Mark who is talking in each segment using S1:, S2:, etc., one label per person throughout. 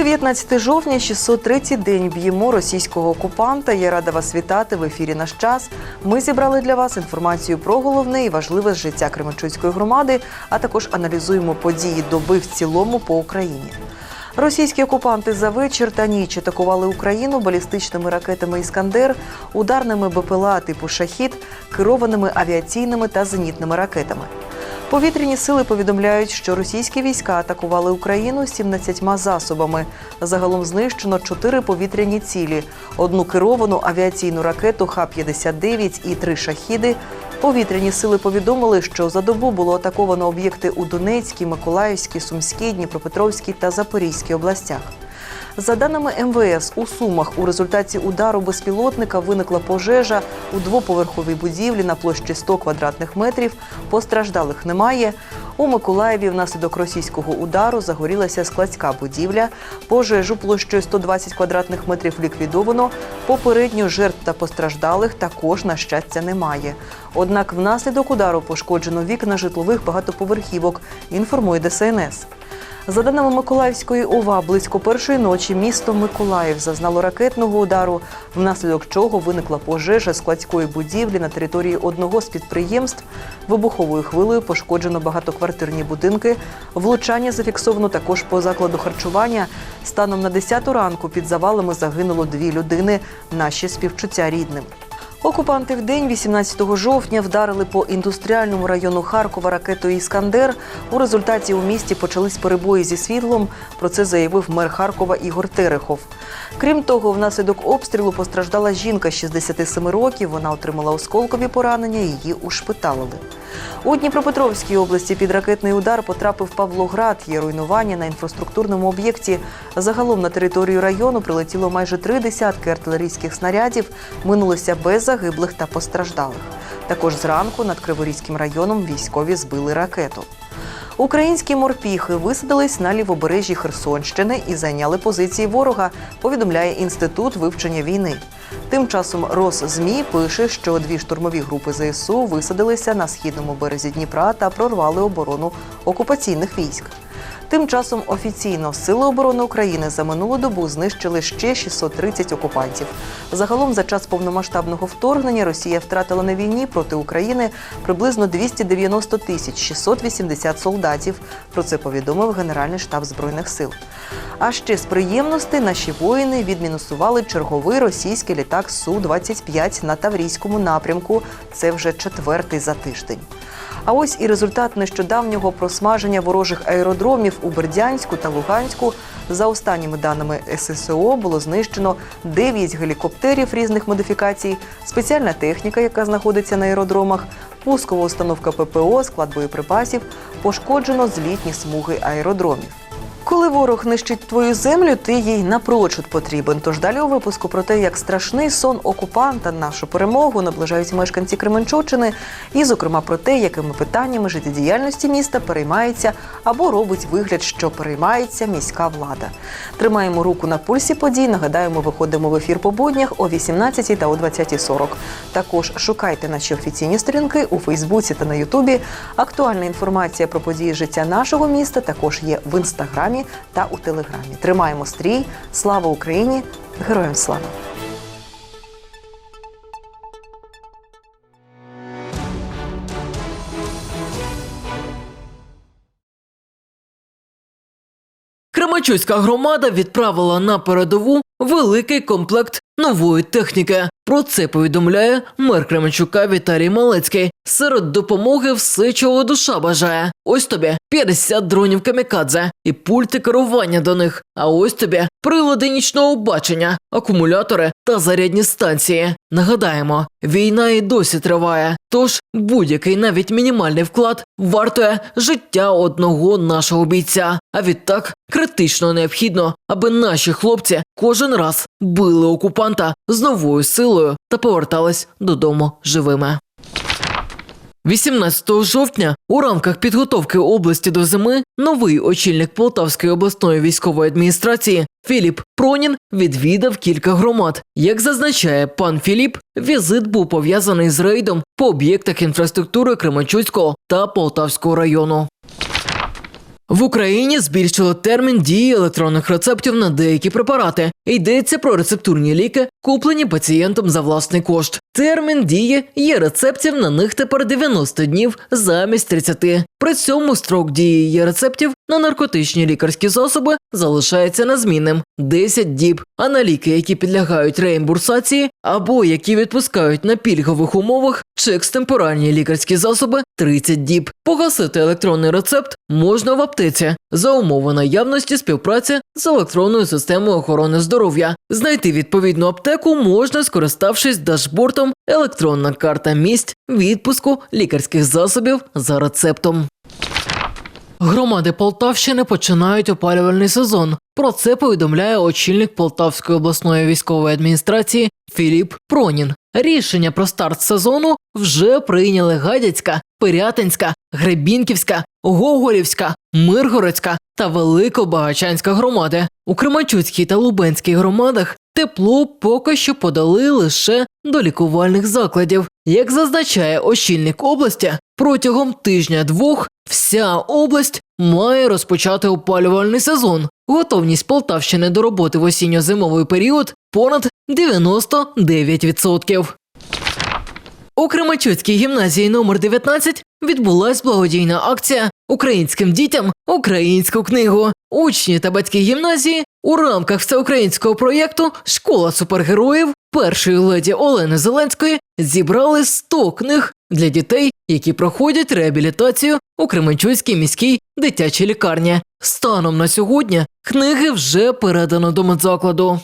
S1: 19 жовтня, 603-й день б'ємо російського окупанта. Я рада вас вітати в ефірі наш час. Ми зібрали для вас інформацію про головне і важливе з життя Кременчуцької громади, а також аналізуємо події доби в цілому по Україні. Російські окупанти за вечір та ніч атакували Україну балістичними ракетами Іскандер, ударними БПЛА типу Шахід, керованими авіаційними та зенітними ракетами. Повітряні сили повідомляють, що російські війська атакували Україну 17 засобами. Загалом знищено чотири повітряні цілі: одну керовану авіаційну ракету Х-59 і три шахіди. Повітряні сили повідомили, що за добу було атаковано об'єкти у Донецькій, Миколаївській, Сумській, Дніпропетровській та Запорізькій областях. За даними МВС, у Сумах у результаті удару безпілотника виникла пожежа у двоповерховій будівлі на площі 100 квадратних метрів. Постраждалих немає. У Миколаєві внаслідок російського удару загорілася складська будівля. Пожежу площею 120 квадратних метрів ліквідовано. Попередньо жертв та постраждалих також, на щастя, немає. Однак внаслідок удару пошкоджено вікна житлових багатоповерхівок, інформує ДСНС. За даними Миколаївської ОВА, близько першої ночі місто Миколаїв зазнало ракетного удару, внаслідок чого виникла пожежа складської будівлі на території одного з підприємств. Вибуховою хвилею пошкоджено багатоквартирні будинки. Влучання зафіксовано також по закладу харчування. Станом на 10 ранку під завалами загинуло дві людини. Наші співчуття рідним. Окупанти в день 18 жовтня вдарили по індустріальному району Харкова ракетою Іскандер. У результаті у місті почались перебої зі світлом. Про це заявив мер Харкова Ігор Терехов. Крім того, внаслідок обстрілу постраждала жінка 67 років. Вона отримала осколкові поранення. Її ушпиталили. У Дніпропетровській області під ракетний удар потрапив Павлоград. Є руйнування на інфраструктурному об'єкті. Загалом на територію району прилетіло майже три десятки артилерійських снарядів. Минулося без загиблих та постраждалих. Також зранку над Криворізьким районом військові збили ракету. Українські морпіхи висадились на лівобережжі Херсонщини і зайняли позиції ворога, повідомляє інститут вивчення війни. Тим часом Росзмі пише, що дві штурмові групи ЗСУ висадилися на східному березі Дніпра та прорвали оборону окупаційних військ. Тим часом офіційно Сили оборони України за минулу добу знищили ще 630 окупантів. Загалом за час повномасштабного вторгнення Росія втратила на війні проти України приблизно 290 тисяч 680 солдатів. Про це повідомив Генеральний штаб збройних сил. А ще з приємностей наші воїни відмінусували черговий російський літак су 25 на Таврійському напрямку. Це вже четвертий за тиждень. А ось і результат нещодавнього просмаження ворожих аеродромів у Бердянську та Луганську. За останніми даними ССО було знищено 9 гелікоптерів різних модифікацій, спеціальна техніка, яка знаходиться на аеродромах, пускова установка ППО, склад боєприпасів, пошкоджено злітні смуги аеродромів. Коли ворог нищить твою землю, ти їй напрочуд потрібен. Тож далі у випуску про те, як страшний сон окупанта нашу перемогу наближають мешканці Кременчучини, і, зокрема, про те, якими питаннями життєдіяльності міста переймається або робить вигляд, що переймається міська влада. Тримаємо руку на пульсі подій. Нагадаємо, виходимо в ефір по буднях о 18 та о 20.40. Також шукайте наші офіційні сторінки у Фейсбуці та на Ютубі. Актуальна інформація про події життя нашого міста також є в інстаграмі та у телеграмі. Тримаємо стрій. Слава Україні! Героям слава!
S2: Кременчуцька громада відправила на передову великий комплект нової техніки. Про це повідомляє мер Кременчука Віталій Малецький. Серед допомоги все, чого душа бажає. Ось тобі 50 дронів камікадзе і пульти керування до них. А ось тобі прилади нічного бачення, акумулятори та зарядні станції. Нагадаємо, війна і досі триває. Тож будь-який навіть мінімальний вклад вартує життя одного нашого бійця. А відтак критично необхідно, аби наші хлопці кожен раз били окупанта з новою силою та повертались додому живими. 18 жовтня у рамках підготовки області до зими новий очільник Полтавської обласної військової адміністрації Філіп Пронін відвідав кілька громад. Як зазначає пан Філіп, візит був пов'язаний з рейдом по об'єктах інфраструктури Кременчуцького та Полтавського району. В Україні збільшили термін дії електронних рецептів на деякі препарати. Йдеться про рецептурні ліки, куплені пацієнтом за власний кошт. Термін дії є рецептів на них тепер 90 днів замість 30. При цьому строк дії є рецептів на наркотичні лікарські засоби залишається незмінним 10 діб, а на ліки, які підлягають реімбурсації або які відпускають на пільгових умовах чи екстемпоральні лікарські засоби 30 діб. Погасити електронний рецепт можна в аптеці за умови наявності співпраці з електронною системою охорони здоров'я. Знайти відповідну аптеку можна, скориставшись дашбортом електронна карта місць відпуску лікарських засобів за рецептом. Громади Полтавщини починають опалювальний сезон. Про це повідомляє очільник Полтавської обласної військової адміністрації Філіп Пронін. Рішення про старт сезону вже прийняли Гадяцька, Пирятинська, Гребінківська, Гоголівська, Миргородська та Великобагачанська громади. У Кременчуцькій та Лубенській громадах тепло поки що подали лише до лікувальних закладів. Як зазначає очільник області, протягом тижня-двох вся область має розпочати опалювальний сезон. Готовність Полтавщини до роботи в осінньо-зимовий період понад 99%. У Кременчуцькій гімназії номер 19 відбулась благодійна акція Українським дітям українську книгу. Учні та батьки гімназії у рамках всеукраїнського проєкту Школа супергероїв першої леді Олени Зеленської зібрали 100 книг для дітей, які проходять реабілітацію у Кременчуцькій міській дитячій лікарні. Станом на сьогодні книги вже передано до медзакладу.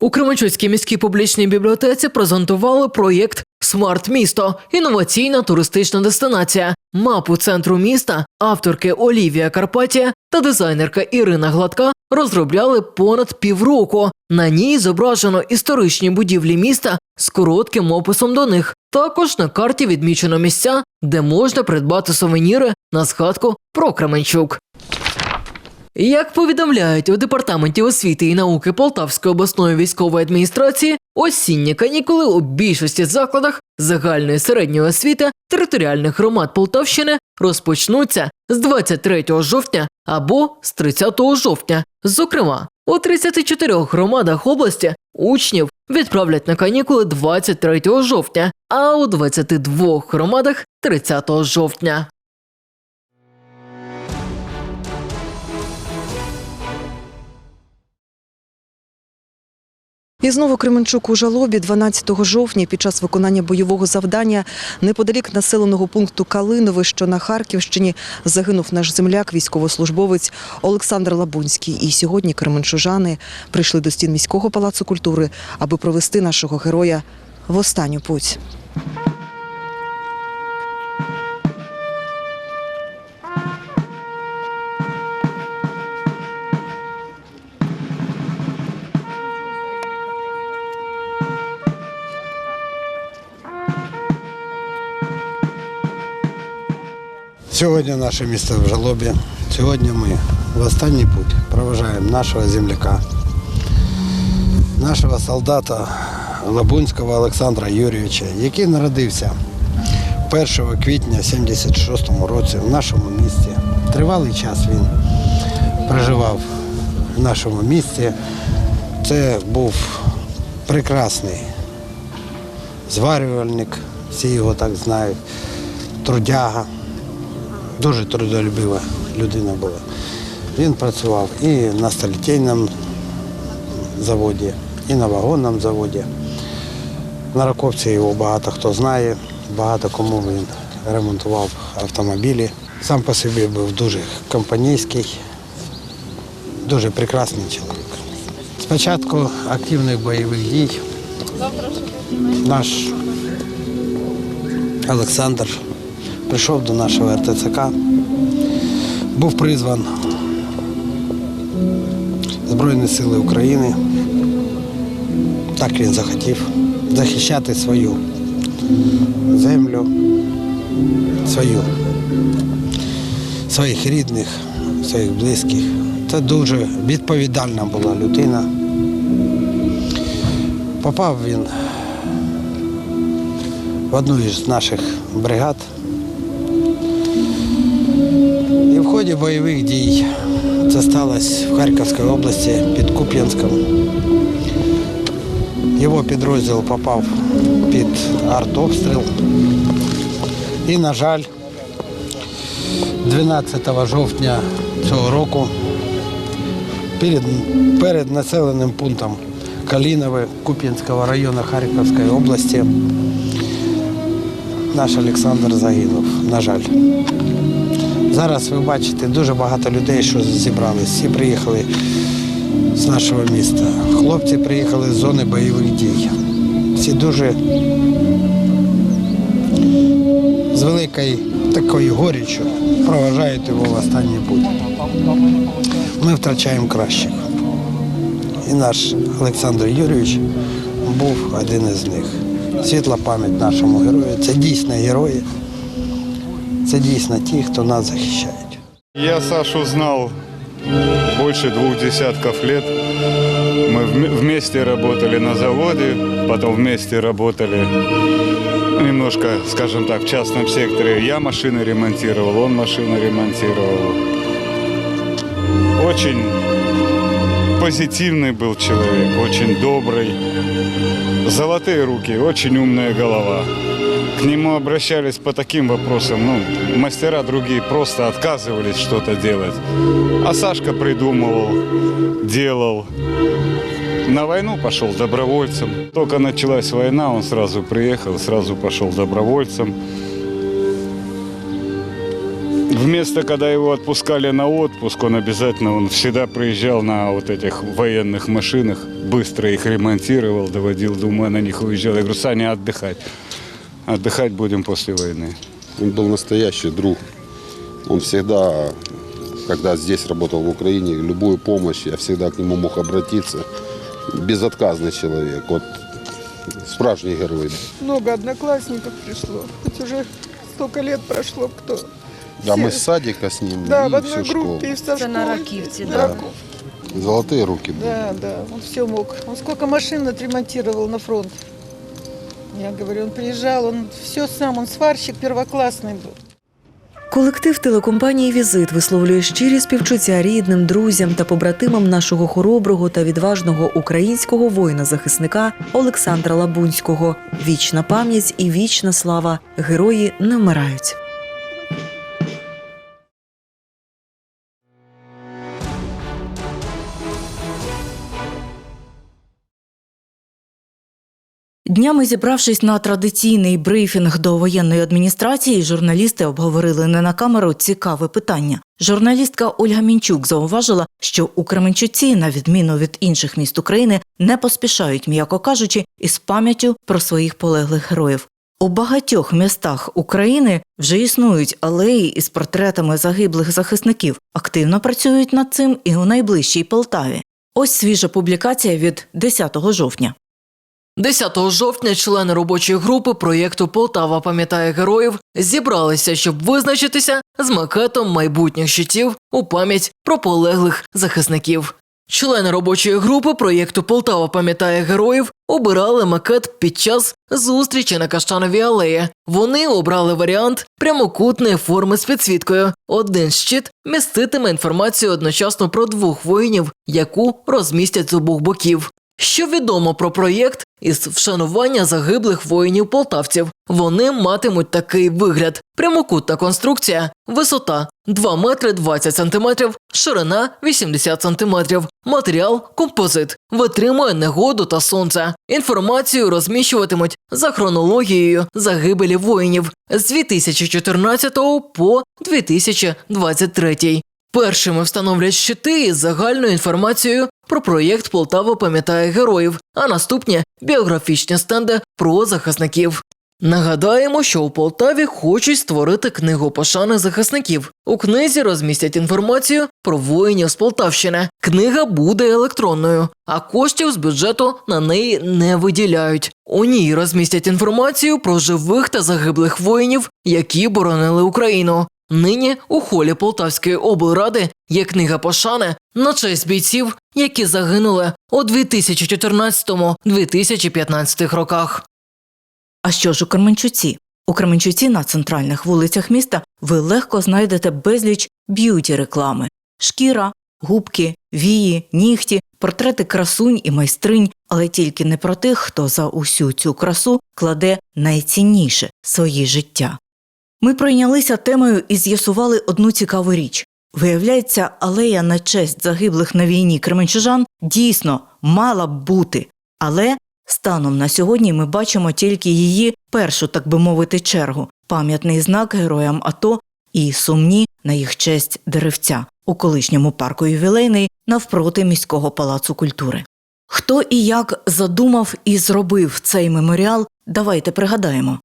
S2: У Кременчуцькій міській публічній бібліотеці презентували проєкт Смарт місто інноваційна туристична дестинація. Мапу центру міста авторки Олівія Карпатія та дизайнерка Ірина Гладка розробляли понад півроку. На ній зображено історичні будівлі міста з коротким описом до них. Також на карті відмічено місця, де можна придбати сувеніри на згадку про Кременчук. Як повідомляють у департаменті освіти і науки Полтавської обласної військової адміністрації, осінні канікули у більшості закладах загальної середньої освіти територіальних громад Полтавщини розпочнуться з 23 жовтня або з 30 жовтня. Зокрема, у 34 громадах області учнів відправлять на канікули 23 жовтня, а у 22 громадах 30 жовтня.
S1: І знову Кременчук у жалобі 12 жовтня під час виконання бойового завдання неподалік населеного пункту Калинове, що на Харківщині, загинув наш земляк, військовослужбовець Олександр Лабунський. І сьогодні кременчужани прийшли до стін міського палацу культури, аби провести нашого героя в останню путь.
S3: Сьогодні наше місто в жалобі. Сьогодні ми в останній путь проважаємо нашого земляка, нашого солдата Лабунського Олександра Юрійовича, який народився 1 квітня 76 році в нашому місті. Тривалий час він проживав в нашому місті. Це був прекрасний зварювальник, всі його так знають, трудяга. Дуже трудолюбива людина була. Він працював і на столітейному заводі, і на вагонному заводі. На Раковці його багато хто знає, багато кому він ремонтував автомобілі. Сам по собі був дуже компанійський, дуже прекрасний чоловік. Спочатку активних бойових дій наш Олександр прийшов до нашого РТЦК, був призван Збройні Сили України. Так він захотів захищати свою землю, свою, своїх рідних, своїх близьких. Це дуже відповідальна була людина. Попав він в одну із наших бригад. Ході бойових дій це сталося в Харківській області під Куп'янськом. Його підрозділ попав під артобстріл. І, на жаль, 12 жовтня цього року перед, перед населеним пунктом Калінове Куп'янського району Харківської області наш Олександр загинув, на жаль. Зараз ви бачите дуже багато людей, що зібрались. Всі приїхали з нашого міста. Хлопці приїхали з зони бойових дій. Всі дуже з великою такою горіччю проважають його в останній путь. Ми втрачаємо кращих. І наш Олександр Юрійович був один із них. Світла пам'ять нашому герою. Це дійсно герої. Це дійсно ті, хто нас захищають.
S4: Я Сашу знал больше двух десятков лет. Мы вм- вместе работали на заводе, потом вместе работали немножко, скажем так, в частном секторе. Я машины ремонтировал, он машины ремонтировал. Очень позитивный был человек, очень добрый. Золотые руки, очень умная голова. К нему обращались по таким вопросам, ну, мастера другие просто отказывались что-то делать. А Сашка придумывал, делал. На войну пошел добровольцем. Только началась война, он сразу приехал, сразу пошел добровольцем. Вместо, когда его отпускали на отпуск, он обязательно, он всегда приезжал на вот этих военных машинах, быстро их ремонтировал, доводил до ума, на них уезжал. Я говорю, Саня, отдыхать. Отдыхать будем после войны.
S5: Он был настоящий друг. Он всегда, когда здесь работал в Украине, любую помощь, я всегда к нему мог обратиться. Безотказный человек. Вот справжний герой.
S6: Много одноклассников пришло. Хоть уже столько лет прошло, кто.
S5: Да, мы
S6: Все-
S5: с садика с ним
S6: Да,
S5: и
S6: в одной
S5: всю школу.
S6: группе и со
S7: Это на
S6: На
S7: да.
S6: Раковке.
S5: Золотые руки были.
S6: Да, да, он все мог. Он сколько машин отремонтировал на фронт. Я говорю, он приезжал, он все сам, он сварщик первоклассный был.
S1: Колектив телекомпанії Візит висловлює щирі співчуття рідним, друзям та побратимам нашого хороброго та відважного українського воїна-захисника Олександра Лабунського. Вічна пам'ять і вічна слава. Герої не вмирають.
S7: Днями зібравшись на традиційний брифінг до воєнної адміністрації, журналісти обговорили не на камеру цікаве питання. Журналістка Ольга Мінчук зауважила, що у Кременчуці, на відміну від інших міст України, не поспішають, м'яко кажучи, із пам'яттю про своїх полеглих героїв. У багатьох містах України вже існують алеї із портретами загиблих захисників. Активно працюють над цим і у найближчій Полтаві. Ось свіжа публікація від 10 жовтня.
S2: 10 жовтня члени робочої групи проєкту Полтава пам'ятає героїв зібралися, щоб визначитися з макетом майбутніх щитів у пам'ять про полеглих захисників. Члени робочої групи проєкту Полтава пам'ятає героїв обирали макет під час зустрічі на Каштановій алеї. Вони обрали варіант прямокутної форми з підсвіткою. Один щит міститиме інформацію одночасно про двох воїнів, яку розмістять з обох боків. Що відомо про проєкт із вшанування загиблих воїнів полтавців? Вони матимуть такий вигляд: прямокутна конструкція, висота 2 метри 20 сантиметрів, ширина 80 сантиметрів. Матеріал композит витримує негоду та сонце. Інформацію розміщуватимуть за хронологією загибелі воїнів з 2014 по 2023. Першими встановлять щити із загальною інформацією про проєкт Полтава пам'ятає героїв, а наступні біографічні стенди про захисників. Нагадаємо, що у Полтаві хочуть створити книгу пошани захисників. У книзі розмістять інформацію про воїнів з Полтавщини. Книга буде електронною, а коштів з бюджету на неї не виділяють. У ній розмістять інформацію про живих та загиблих воїнів, які боронили Україну. Нині у холі Полтавської облради є книга пошани на честь бійців, які загинули у 2014-2015 роках.
S7: А що ж у Кременчуці? У Кременчуці на центральних вулицях міста ви легко знайдете безліч б'юті реклами, шкіра, губки, вії, нігті, портрети красунь і майстринь, але тільки не про тих, хто за усю цю красу кладе найцінніше свої життя. Ми пройнялися темою і з'ясували одну цікаву річ. Виявляється, алея на честь загиблих на війні кременчужан дійсно мала б бути, але станом на сьогодні ми бачимо тільки її першу, так би мовити, чергу пам'ятний знак героям АТО і сумні на їх честь деревця у колишньому парку ювілейний навпроти міського палацу культури. Хто і як задумав і зробив цей меморіал, давайте пригадаємо.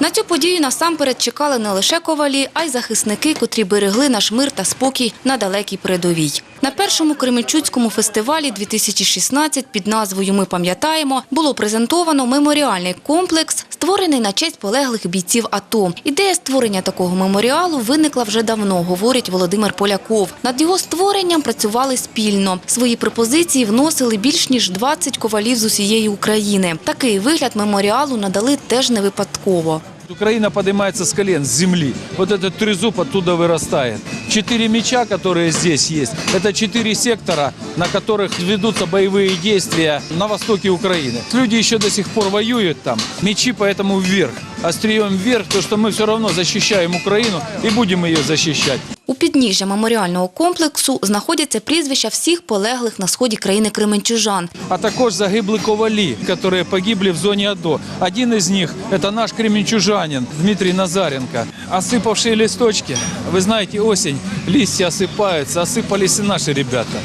S8: На цю подію насамперед чекали не лише ковалі, а й захисники, котрі берегли наш мир та спокій на далекій передовій. На першому Кременчуцькому фестивалі 2016 під назвою Ми пам'ятаємо було презентовано меморіальний комплекс, створений на честь полеглих бійців АТО. Ідея створення такого меморіалу виникла вже давно, говорить Володимир Поляков. Над його створенням працювали спільно. Свої пропозиції вносили більш ніж 20 ковалів з усієї України. Такий вигляд меморіалу надали теж не випадково.
S9: Украина поднимается с колен, с земли. Вот этот трезуб оттуда вырастает. Четыре меча, которые здесь есть, это четыре сектора, на которых ведутся боевые действия на востоке Украины. Люди еще до сих пор воюют там. Мечи поэтому вверх. Острием вверх, то что мы все равно защищаем Украину и будем ее защищать.
S8: У підніжжя меморіального комплексу знаходяться прізвища всіх полеглих на сході країни Кременчужан.
S9: а також загибли ковалі, які погибли в зоні АТО. Один із них – це наш кременчужанин Дмитрий Назаренко. Осыпавшие листочки, вы знаете, осень, листья осыпаются, осыпались и наши ребята.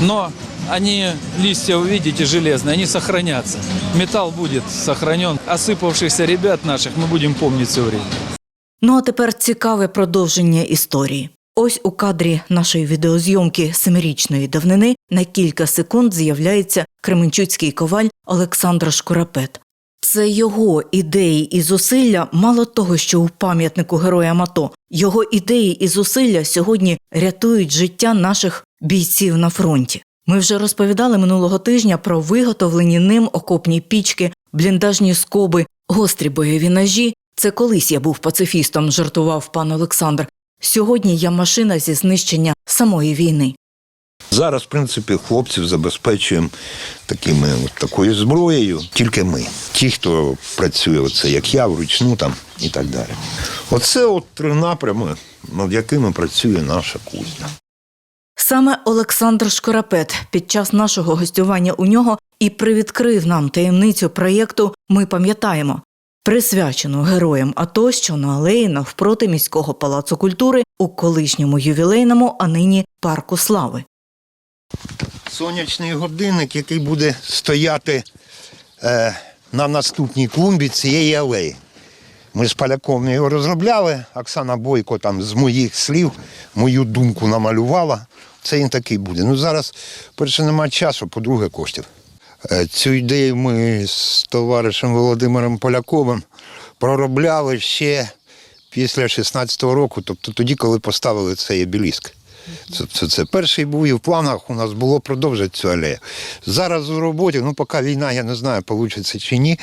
S9: Но они, листья, вы видите, железные, они сохранятся. Металл будет сохранен. Осыпавшихся ребят наших мы будем помнить все время.
S7: Ну а тепер цікаве продовження історії. Ось у кадрі нашої відеозйомки семирічної давнини на кілька секунд з'являється кременчуцький коваль Олександр Шкурапет. Це його ідеї і зусилля мало того, що у пам'ятнику героям АТО. Його ідеї і зусилля сьогодні рятують життя наших бійців на фронті. Ми вже розповідали минулого тижня про виготовлені ним окопні пічки, бліндажні скоби, гострі бойові ножі. Це колись я був пацифістом, жартував пан Олександр. Сьогодні я машина зі знищення самої війни.
S10: Зараз, в принципі, хлопців забезпечуємо такими от такою зброєю. Тільки ми. Ті, хто працює, оце як я, вручну там і так далі. Оце от три напрями, над якими працює наша кузня.
S7: Саме Олександр Шкарапет під час нашого гостювання у нього і привідкрив нам таємницю проєкту Ми пам'ятаємо, присвячену героям АТО, що на алеї навпроти міського палацу культури у колишньому ювілейному, а нині парку слави.
S10: Сонячний годинник, який буде стояти е, на наступній клумбі цієї алеї. Ми з поляком його розробляли. Оксана Бойко там з моїх слів мою думку намалювала. Це він такий буде. Ну зараз, перше, немає часу, по-друге, коштів. Е, Цю ідею ми з товаришем Володимиром Поляковим проробляли ще після 16-го року, тобто тоді, коли поставили цей обеліск. Це, це, це перший був і в планах у нас було продовжити цю алею. Зараз у роботі, ну поки війна, я не знаю, вийде чи ні.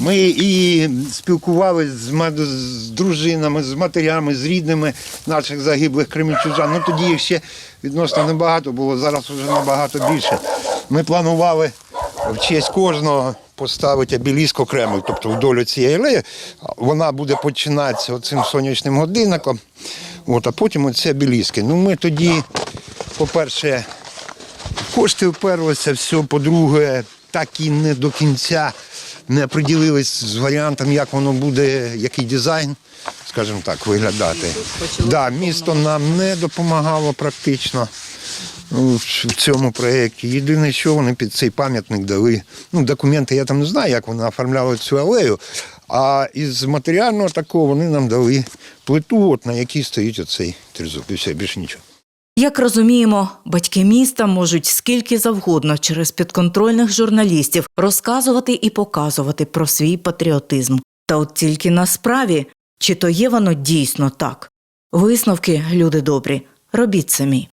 S10: Ми і спілкувалися з, з дружинами, з матерями, з рідними наших загиблих кремінчужан. Ну тоді їх ще відносно небагато було, зараз вже набагато більше. Ми планували в честь кожного поставити обеліск окремий, тобто вдоль цієї алеї. Вона буде починатися оцим сонячним годинником, от, а потім оці обеліски. Ну ми тоді, по-перше, кошти вперлися, все, по-друге, так і не до кінця не приділились з варіантом, як воно буде, який дизайн, скажімо так, виглядати. Да, місто нам не допомагало практично в в цьому проєкті. Єдине, що вони під цей пам'ятник дали. Ну, документи я там не знаю, як вони оформляли цю алею. А із матеріального такого вони нам дали плиту, от на якій стоїть оцей тризуб. І все, більше нічого.
S7: Як розуміємо, батьки міста можуть скільки завгодно через підконтрольних журналістів розказувати і показувати про свій патріотизм. Та от тільки на справі, чи то є воно дійсно так. Висновки, люди добрі, робіть самі.